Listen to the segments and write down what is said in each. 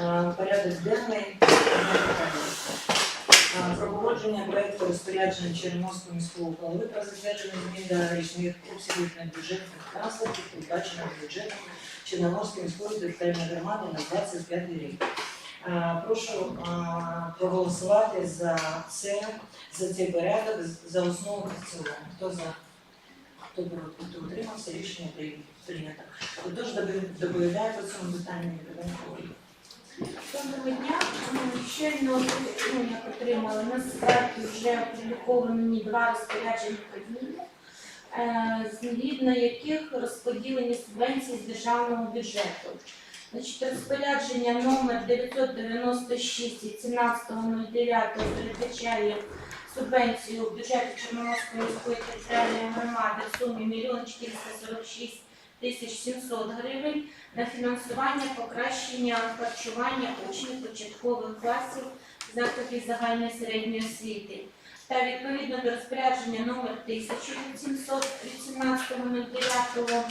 Е, Порядок денний. Е, Про погодження проекту розпорядження Черноморського міського голови про затвердження змін до річних обсягів на бюджетних транспортів, передбачених бюджетом Чорноморської міської територіальної громади на 25 рік. Е, Прошу проголосувати за це, за цей порядок, за основу та цілому. Хто за? Хто проти? Хто утримався? Рішення прийнято. Доби- доповідає по цьому питанню Ірина Доброго дня. Щойно ну, я отримала на сайті вже опубліковані два розпорядження Кабміну, е, згідно яких розподілені субвенції з державного бюджету. Значить, розпорядження номер 996 від 17.09 передбачає субвенцію бюджету Чорноморської міської територіальної громади в сумі 1 446 тисяч 700 гривень на фінансування покращення харчування учнів початкових класів закладів загальної середньої освіти. Та відповідно до розпорядження номер 1718.09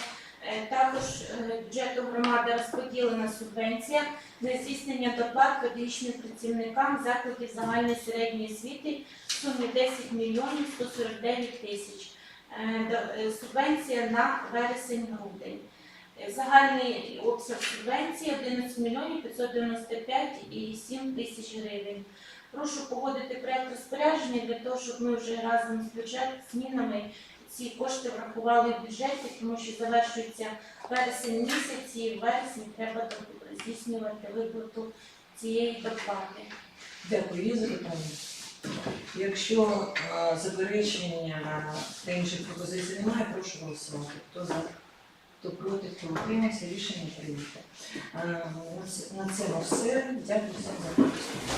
е, також е, бюджету громади розподілена субвенція на здійснення доплат педагогічним працівникам закладів загальної середньої освіти в сумі 10 мільйонів 149 тисяч. Е, е, Субвенція на вересень-грудень. Е, Загальний обсяг субвенції 11 мільйонів 595 і 7 тисяч гривень. Прошу погодити проект розпорядження для того, щоб ми вже разом з бюджет змінами ці кошти врахували в бюджеті, тому що завершується вересень місяць і в вересні треба здійснювати виплату цієї доплати. Дякую. Запитання? Якщо е, заперечення та інших пропозицій немає, прошу голосувати. Хто за? Хто проти, хто утримався, рішення прийнято. Е, на цьому все. Дякую всім за участь.